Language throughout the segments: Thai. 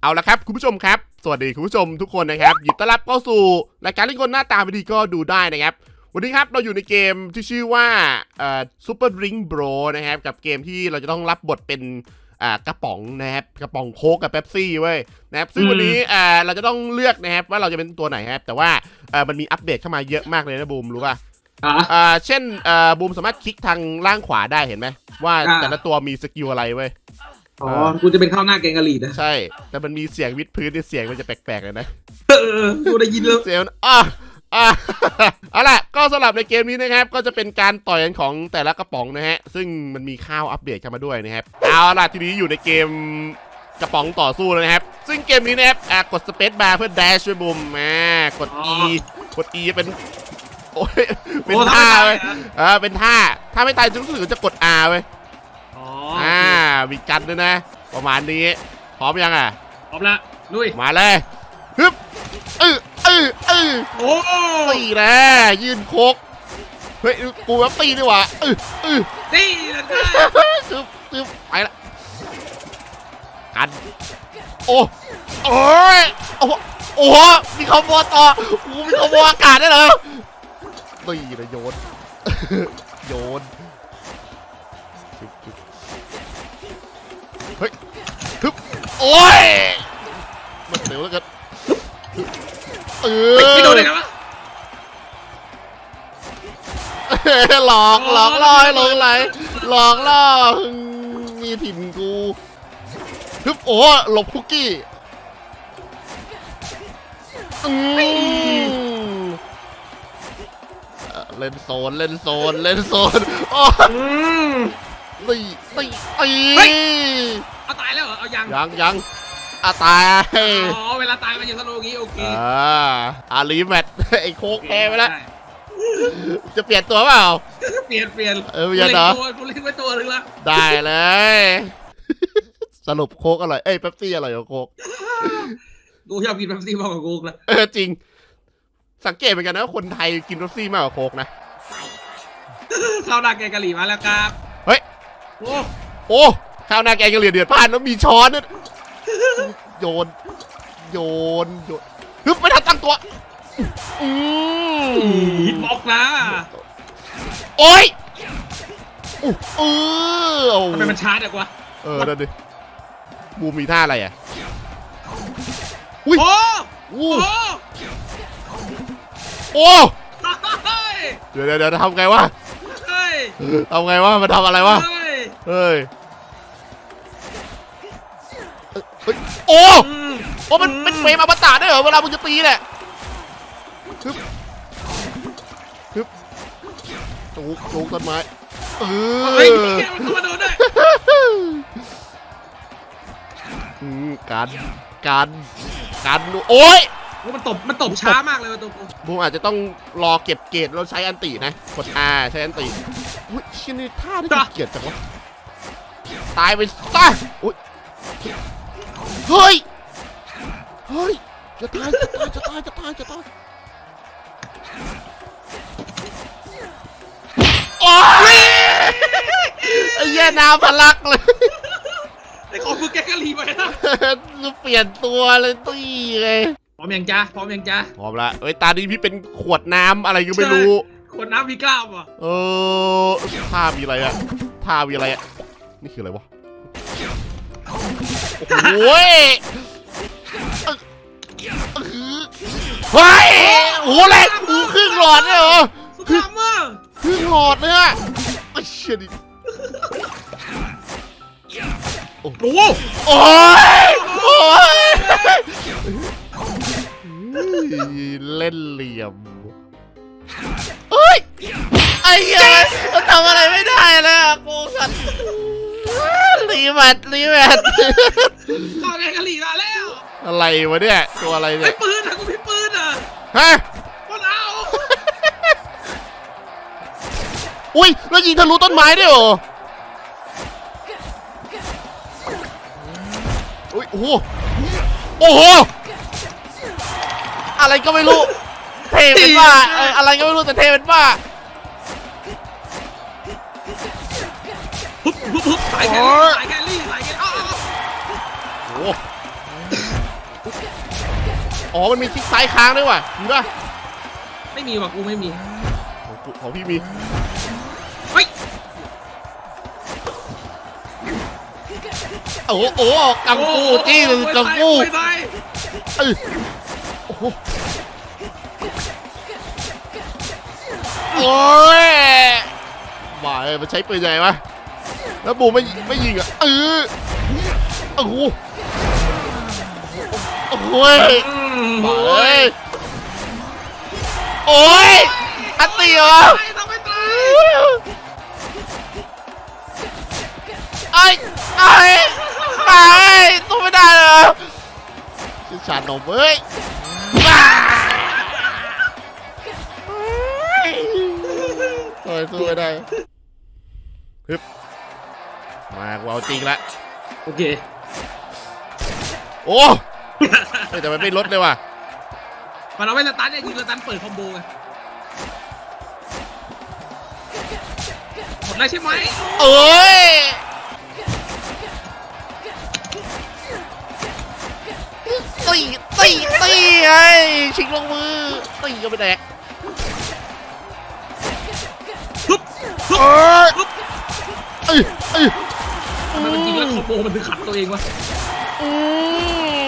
เอาละครับ คุณผู้ชมครับ สวัสดีคุณผู้ชมทุกคนนะครับยินดีต้อนรับเข้าสู่รายการเล่นคนหน้าตาไม่ดีก็ดูได้นะครับ วันนี้ครับเราอยู่ในเกมที่ชื่อว่าเอ่อ Super Ring Bro นะครับ กับเกมที่เราจะต้องรับบทเป็นอ่ากระป๋องนะครับกระป๋องโค้กกับเป๊ปซี่เว้ยนะครับซึ่งอืมวันนี้อ่าเราจะต้องเลือกนะครับว่าเราจะเป็นตัวไหนครับแต่ว่าเอ่อมันมีอัปเดตเข้ามาเยอะมากเลยนะบูมรู้ป่ะอะ อ่าเช่นอ่าบูมสามารถคลิกทางล่างขวาได้เห็นไหมว่าอ่า แต่ละตัวมีสกิลอะไรเว้ย อ๋อกูจะเป็นข้าวหน้าแกงกะหรี่นะใช่ แต่มันมีเสียงวิดพื้นที่เสียงมันจะแปลกๆเลยนะเออกูได้ยินแล้วเสียงมันอะอะเอาล่ะก็สำหรับในเกมนี้นะครับ ก็จะเป็นการต่อยกันของแต่ละกระป๋องนะฮะ ซึ่งมันมีข้าวอัปเดตเข้ามาด้วยนะครับเอาล่ะทีนี้อยู่ในเกมกระป๋องต่อสู้แล้วนะครับ ซึ่งเกมนี้นะครับอะกดสเปซบาร์เพื่อ dash ช่วยบุมมากด E กด E เป็นโอ้ยเป็นโอ้ท่าทำไมเว้ยตายเออเป็นท่า ถ้าไม่ตายจะรู้สึกว่าจะกด R เว้ยอ๋ออ่า มีกันด้วยนะ ประมาณนี้พร้อมยังอะพร้อมละลุยมาเลยฮึบเออเออเออโอ้ตีนะยืนโคกเฮ้ยกูแบบตีดีกว่าเออเออนี่นะจ้าซึบซึบไปละกันโอ้โอ้ยโอ้โหโอ้โหมีคอมโบต่อกูมีคอมโบอากาศได้วยเหรอตีนะโยนโยน โอ้ยมันเร็วแล้วกันเออไม่โดนเลยกันวะหลอกหลอกล่อให้หลงไหลหลอกล่ออืมมีถิ่นกูฮึบโอ้หลบคุกกี้อืมเอ่อเล่นโซนเล่นโซนเล่นโซนโอ้อืมตีตีตี เฮ้ยเอาตายแล้วเหรอเอายังยังยังอาตายอ๋อเวลาตายมันจะสโลว์อย่างงี้โอเคอ่าอาลีแมทไอ้โคกแพ้ไปแล้วจะเปลี่ยนตัวเปล่าเปลี่ยนเปลี่ยนเออเปลี่ยนเหรอกูกูเล่นไว้ตัวหนึงละได้เลย สรุปโคกอร่อยเอ้ยเป๊ปซี่อร่อยกว่าโคกกูชอบกินแป๊บซี่มากกว่ากูละเออจริง สังเกตเหมือนกันนะว่าคนไทยกินเป๊ปซี่มากกว่าโคกนะข้าวหน้าแกงกะหรี่มาแล้วครับเฮ้ยโอ้โอ้ ข้าวหน้าแกงกะเหรี่ยงเดือดพล่านแล้วมีช้อนด้วยโยน โยนโยนฮึบไม่ทันตั้งตัว อืมฮิตบ็อกซ์นะโอ้ยอู้เออเอาทำไมมันช้าจังวะเออนั่นดิบูมมีท่าอะไรอะอุ้ยโอ้อู้โอ้โอ้เฮ้ยเดี๋ยวเดี๋ยวเดี๋ยวทำไงวะเฮ้ยทำไงวะมันทำอะไรวะเฮ้ย เฮ้ยเฮ้ยโอ้อืมโอ้มันเป็นเฟรมอมตะได้เหรอเวลามึงจะตีเนี่ยฮึบฮึบจูกจูกต้นไม้เอเฮ้ยอเหี้ยมันเข้ามาโดนด้วยอืมการการการโอ้ย โอ้มันตบมันตบช้ามากเลยว่ะตัวกูบูมอาจจะต้องรอเก็บเกรดแล้วใช้อันตินะ กด R ใช้อันติอุ้ยชินี่ท่าที่น่าเกลียดจังวะตายไปซะอุ้ย เฮ้ย เฮ้ย จะตาย จะตาย จะตาย จะตาย จะตายโอ้ยไอ้เหี้ยน้ำพลักเลยไอ้ของมึงแกงกะหรี่ไปนะเปลี่ยนตัวเลยตี้เลยพร้อมยังจ้าพร้อมยังจ้าพร้อมละเอ้ย ตานี้พี่เป็นขวดน้ำอะไรก็ไม่รู้คนน้ำมีกล้ามอะเออท่ามีอะไรอะท่ามีอะไรอะนี่คืออะไรวะ โอ้ยเฮ้ยโอ้โหแรงโอ้โหครึ่งหลอดเลยเหรอสุดท้ายมั้งครึ่งหลอดเลยอะไอ้เชี่ยดิโอ้โหโอ้ยโอ้ยเล่นเหลี่ยมเฮ้ยไอ้เหี้ยมันทำอะไรไม่ได้เลยอะกูสัตว์ รีแมทรีแมทข้าวแกงกะหรี่มาแล้วอะไรวะเนี่ยตัวอะไรไอ้เนี่ยปืนอะกูพี่ปืนอะฮะคนเอาอุ้ยแล้วยิงทะลุต้นไม้ด้วยเหรออุ้ยโอ้โหโอ้โหอะไรก็ไม่รู้เทเป็นบ้าเอออะไรก็ไม่รู้แต่เทเป็นบ้า ปุ๊บปุ๊บปุ๊บสายแกลโอ้ลี่ยสายแกลลี่สายแกลลี่อ้าวอ้าวโอ้โหอ๋อ มันมีคลิกซ้ายค้างด้วยว่ะมีป่ะไม่มีว่ะกูไม่มีของกูของพี่มี เฮ้ยโอ้โหโอ้โหกังฟูจี้เลยกังฟูไปไปเอ้ยโอ้โหโอ้ยบ้าเอ้ยมันใช้ปืนใหญ่ปะ แล้วบูมไม่ไม่ยิงอะเออโอ้โหโอ้โหยอืมบ้าโอ้เอ้ยยโอ้ยอัตติเหรอตายทำไม่ตายไอ้ไอ้ไอ้สู้ไม่ได้เลยชื่อชาโนมเว้ยว้าโอ้ยสู้ไม่ได้ฮึบ มากูเอาจริงละโอเค โอ้เฮ้ยแต่มันไม่ลดเลยว่ะมันเอาไว้สตาร์ทเนี่ยยิงสตาร์ทเปิดคอมโบไงหมดแล้วใช่ไหมเอ้ยตีตีตีไงชิงลงมือตีก็ไปแดกทุบทุบเอ้ยทุบเอ้ยเอ้ย ทำไมมันยิงแล้วคอมโบมันถึงขัดตัวเองวะอื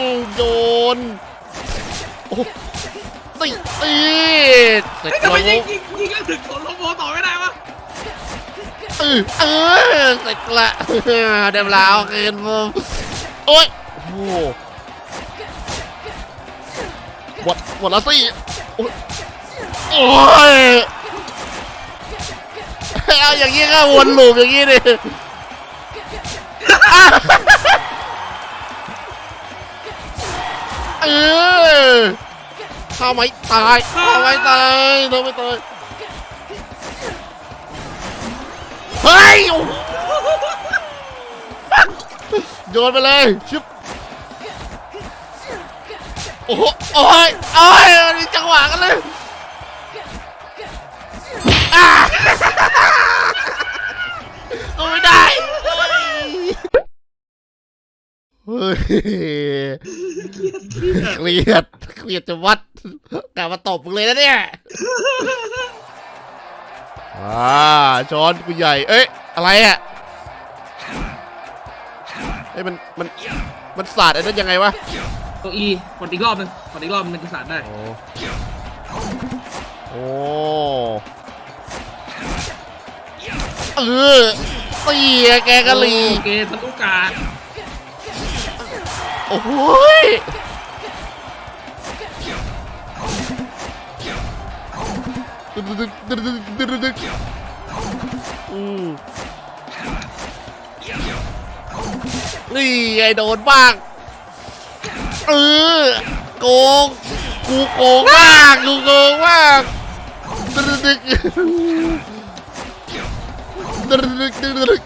มโยนโอ้ตีตีเสร็จเฮ้ยแล้ทำวไมยิงยิงยิงแล้วถึงโดนคอมโบต่อไม่ได้วะเออเออเสร็จละเดี๋ยวลาวเกินมุมโอ้ยโอ้โหหมดหมดแล้วสิโอ้ยโอ้ยเอาอย่างนี้ก็วนลูปอย่างนี้ดิอะ เออถ้าไม่ตายถ้าไม่ตายถ้าไม่ตายเฮ้ยโยนไปเลยชิบโอ้โหโอ้ยโอ้ยมีจังหวะกันเลยอะโอ้ยไม่ได้ เฮ้ยเครียดเครียดจะวัดกลับมาตบมึงเลยนะเนี่ยอ่าช้อนกูใหญ่ เอ้ยอะไรอะเอ้ยมันมันมันสาดไอ้นั่นยังไงวะตัวอีกดอีกรอบหนึงกดอีกรอบหนึงมันจะสาดได้ โอ้โอ้เออเตีอะแกกะหลีโอเคทะลุกาด โอ้โหยดึกดึกดึกดึกดึกดึกดึกอืมนี่ไงโดนบ้างเออโกงกูโกงมากกูโกงมากดึกดึกดึกดึกดึกดึกดึก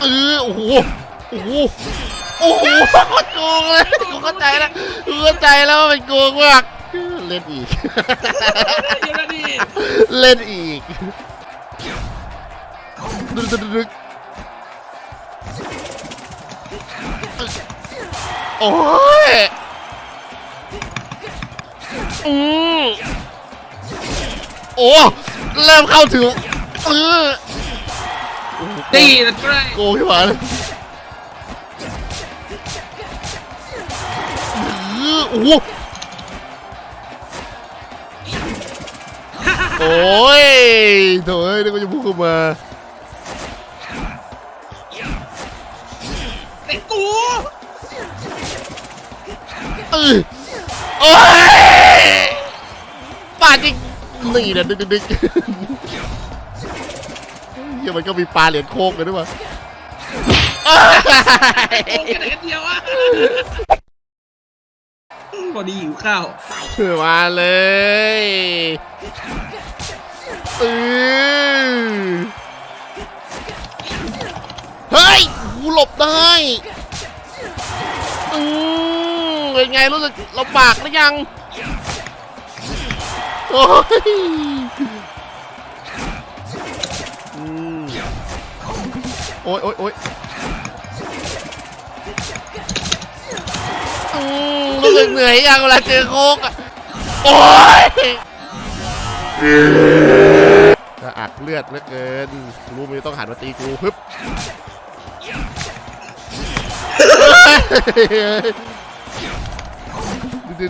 เออโอ้โห โอ้โหโอ้โหโกงเลยกูเข้าใจแล้วกูเข้าใจแล้วว่ามันโกงมากเล่นอีก เดี๋ยวนะดิเล่นอีกดึกดึกดึกโอ้ย อืมโอ้ เริ่มเข้าถึงเออโอ้โหตีนะใกล้โกงที่หวานเลย โอ้โหโอ้ยโถ่เอ้ยนึกว่าจะพูดขึ้นมาเตะกูเออโอ้ยปาดจริงนี่นะดึกดึกดึกเฮียมันก็มีปลาเหรียญโคกเลยด้วยวะเอ้ยโกงกันไหนกันเดียวอะ พอดีหิวข้าวมาเลยเออเฮ้ยกูหลบได้อืมเป็นไงรู้สึกลำบากหรือยังโอ้ยอืมโอ้ยโอ้ยอ้ย สึกเหนื่อยยังเวลาเจอโคกอะโอ๊ยกระอักเลือดเหลือเกินรู้มึงต้องหันมาตีกูฮึบ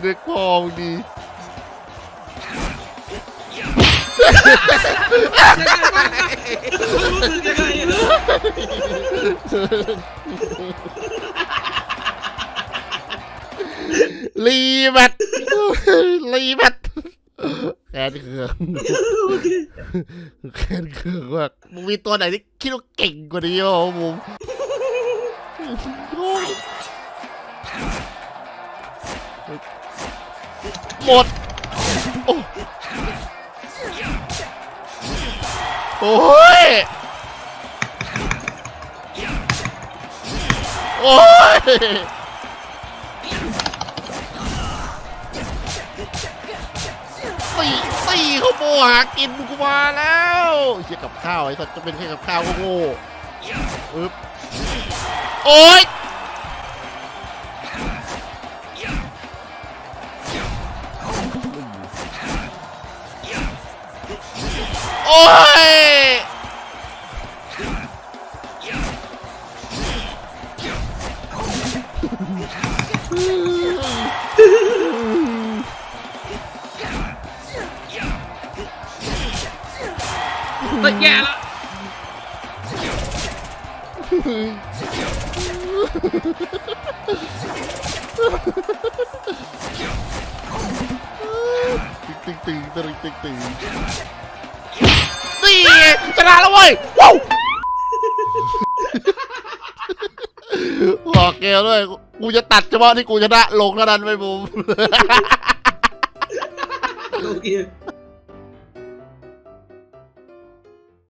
เด็กๆพอมึงดี รู้สึกยังไงอะรีแบตรีแบตแคนเครื่องโอเคแคนเครื่องมากมึงมีตัวไหนที่คิดว่าเก่งกว่านี้เหรอมุมหมด โอ้โอ้ย โอ้ย ตีตีเขาโมหากินกูมาแล้วเชียกับข้าวไอ้สัตว์จะเป็นแค่กับข้าวโง่อึ๊บโอ๊ยโอ๊ย ตึงตึงตึงตึงตึงนี่ไงชนะแล้วเว้ยว้าวบอกเกลด้วย กูจะตัดเฉพาะที่กูชนะลงเท่านั้นไม่บูม โอเค